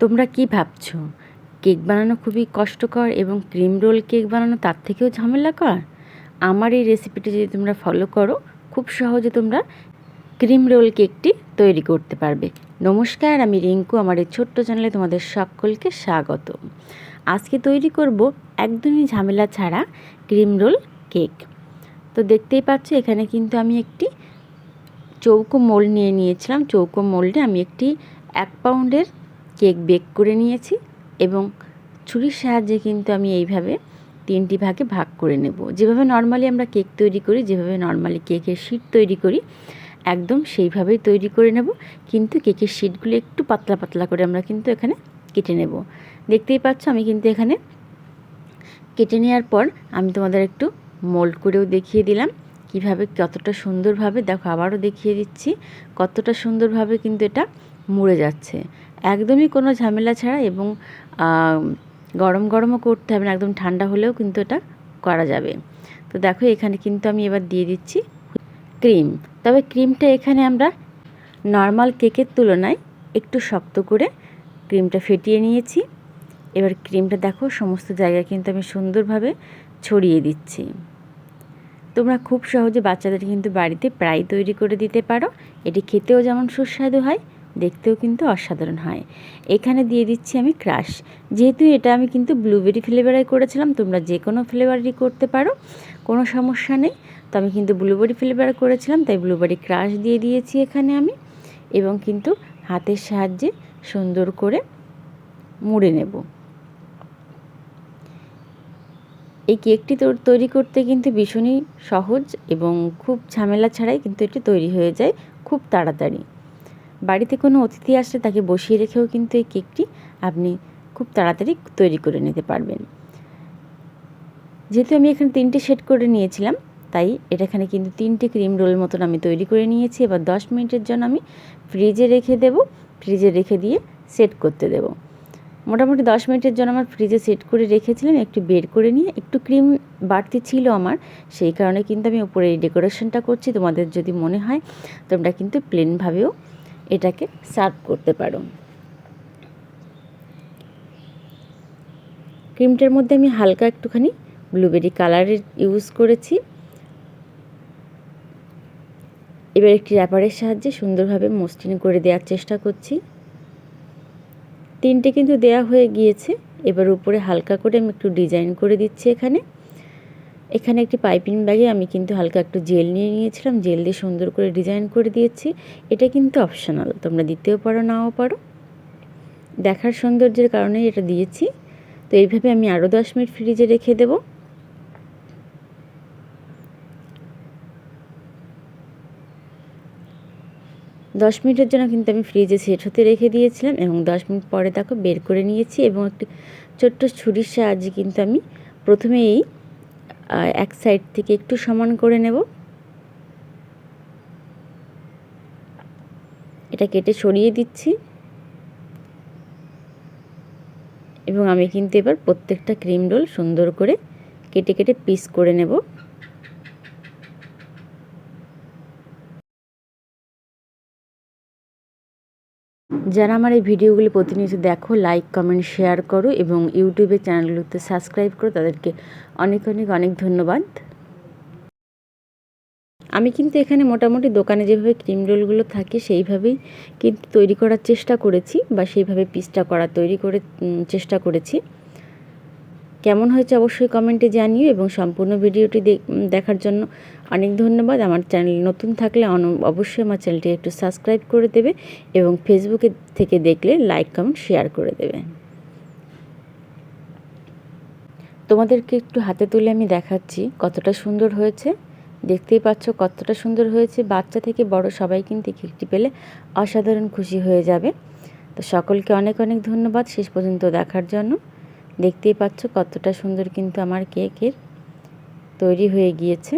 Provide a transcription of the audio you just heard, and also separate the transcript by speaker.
Speaker 1: তোমরা কি ভাবছ? কেক বানানো খুবই কষ্টকর এবং ক্রিম রোল কেক বানানো তার থেকেও ঝামেলাকর? আমার এই রেসিপিটি যদি তোমরা ফলো করো, খুব সহজে তোমরা ক্রিম রোল কেকটি তৈরি করতে পারবে। নমস্কার, আমি রিঙ্কু, আমার এই ছোট্ট চ্যানেলে তোমাদের সকলকে স্বাগত। আজকে তৈরি করব একদমই ঝামেলা ছাড়া ক্রিম রোল কেক। তো দেখতেই পাচ্ছ, এখানে কিন্তু আমি একটি চৌকো মোল্ড নিয়ে নিয়েছিলাম। চৌকো মোল্ডে আমি একটি এক পাউন্ডের কেক বেক করে নিয়েছি এবং ছুরির সাহায্যে কিন্তু আমি এইভাবে তিনটি ভাগে ভাগ করে নেব। যেভাবে নর্মালি আমরা কেক তৈরি করি, যেভাবে নর্মালি কেকের শিট তৈরি করি, একদম সেইভাবেই তৈরি করে নেব। কিন্তু কেকের শিটগুলো একটু পাতলা পাতলা করে আমরা কিন্তু এখানে কেটে নেব। দেখতেই পাচ্ছ, আমি কিন্তু এখানে কেটে নেওয়ার পর আমি তোমাদের একটু মোল্ড করেও দেখিয়ে দিলাম। কীভাবে কতটা সুন্দরভাবে, দেখো আবারও দেখিয়ে দিচ্ছি, কতটা সুন্দরভাবে কিন্তু এটা মুড়ে যাচ্ছে। একদমই কোনো ঝামেলা ছাড়া এবং গরম গরমও করতে হবে না, একদম ঠান্ডা হলেও কিন্তু এটা করা যাবে। তো দেখো এখানে কিন্তু আমি এবার দিয়ে দিচ্ছি ক্রিম। তবে ক্রিমটা এখানে আমরা নর্মাল কেকের তুলনায় একটু শক্ত করে ক্রিমটা ফেটিয়ে নিয়েছি। এবার ক্রিমটা দেখো সমস্ত জায়গায় কিন্তু আমি সুন্দরভাবে ছড়িয়ে দিচ্ছি। তোমরা খুব সহজে বাচ্চাদের কিন্তু বাড়িতে প্রায় তৈরি করে দিতে পারো। এটি খেতেও যেমন সুস্বাদু হয় দেখতেও কিন্তু অসাধারণ হয়। এখানে দিয়ে দিচ্ছি আমি ক্রাশ। যেহেতু এটা আমি কিন্তু ব্লুবেরি ফ্লেভারে করেছিলাম, তোমরা যে কোনো ফ্লেভারই করতে পারো, কোনো সমস্যা নেই। তো আমি কিন্তু ব্লুবেরি ফ্লেভার করেছিলাম, তাই ব্লুবেরি ক্রাশ দিয়ে দিয়েছি এখানে আমি এবং কিন্তু হাতের সাহায্যে সুন্দর করে মুড়ে নেব। এই কেকটি তৈরি করতে কিন্তু ভীষণই সহজ এবং খুব ঝামেলা ছাড়াই কিন্তু এটি তৈরি হয়ে যায় খুব তাড়াতাড়ি। বাড়িতে কোনো অতিথি আসলে তাকে বসিয়ে রেখেও কিন্তু এই কেকটি আপনি খুব তাড়াতাড়ি তৈরি করে নিতে পারবেন। যেহেতু আমি এখানে তিনটে সেট করে নিয়েছিলাম, তাই এটা এখানে কিন্তু তিনটে ক্রিম রোল মতন আমি তৈরি করে নিয়েছি। এবার দশ মিনিটের জন্য আমি ফ্রিজে রেখে দেব। ফ্রিজে রেখে দিয়ে সেট করতে দেব। মোটামুটি দশ মিনিটের জন্য আমার ফ্রিজে সেট করে রেখেছিলাম, একটু বের করে নিয়ে একটু ক্রিম বাড়তি ছিল আমার, সেই কারণে কিন্তু আমি উপরে এই ডেকোরেশনটা করছি। তোমাদের যদি মনে হয় তোমরা কিন্তু প্লেনভাবেও এটাকে সার্ভ করতে পারো। ক্রিমটার মধ্যে আমি হালকা একটুখানি ব্লুবেরি কালারের ইউজ করেছি। এবার একটি র্যাপারের সাহায্যে সুন্দরভাবে মসৃণ করে দেওয়ার চেষ্টা করছি। তিনটে কিন্তু দেয়া হয়ে গিয়েছে। এবার উপরে হালকা করে আমি একটু ডিজাইন করে দিচ্ছি এখানে। এখানে একটি পাইপিং ব্যাগে আমি কিন্তু হালকা একটু জেল নিয়ে নিয়েছিলাম, জেল দিয়ে সুন্দর করে ডিজাইন করে দিয়েছি। এটা কিন্তু অপশনাল, তোমরা দিতেও পারো, নাও পারো। দেখার সৌন্দর্যের কারণে এটা দিয়েছি। তো এইভাবে আমি আরও দশ মিনিট ফ্রিজে রেখে দেব। দশ মিনিটের জন্য কিন্তু আমি ফ্রিজে সেট হতে রেখে দিয়েছিলাম এবং দশ মিনিট পরে দেখো বের করে নিয়েছি এবং একটি ছোট্ট ছুরির সাহায্যে কিন্তু আমি প্রথমে এই এক সাইড থেকে একটু সমান করে নেব। এটা কেটে সরিয়ে দিচ্ছি। এবং আমি কিন্তু এবার প্রত্যেকটা ক্রিম রোল সুন্দর করে কেটে কেটে পিস করে নেব। যারা আমার এই ভিডিওগুলি প্রতিনিয়ত দেখো লাইক কমেন্ট শেয়ার করো এবং ইউটিউবের চ্যানেলগুলোতে সাবস্ক্রাইব করো, তাদেরকে অনেক অনেক অনেক ধন্যবাদ। আমি কিন্তু এখানে মোটামুটি দোকানে যেভাবে ক্রিম রোলগুলো থাকে, সেইভাবেই কিন্তু তৈরি করার চেষ্টা করেছি বা সেইভাবে পিসটা করা তৈরি করে চেষ্টা করেছি। কেমন হয়েছে অবশ্যই কমেন্টে জানিও এবং সম্পূর্ণ ভিডিওটি দেখার জন্য অনেক ধন্যবাদ। আমার চ্যানেল নতুন থাকলে অবশ্যই আমার চ্যানেলটি একটু সাবস্ক্রাইব করে দেবে এবং ফেসবুকে থেকে দেখলে লাইক, কমেন্ট শেয়ার করে দেবে। তোমাদেরকে একটু হাতে তুলে আমি দেখাচ্ছি কতটা সুন্দর হয়েছে। দেখতেই পাচ্ছ কতটা সুন্দর হয়েছে। বাচ্চা থেকে বড় সবাই কিন্তু কেকটি পেলে অসাধারণ খুশি হয়ে যাবে। তো সকলকে অনেক অনেক ধন্যবাদ। শেষ পর্যন্ত দেখার জন্য। দেখতেই পাচ্ছ কতটা সুন্দর কিন্তু আমার কেকের তৈরি হয়ে গিয়েছে।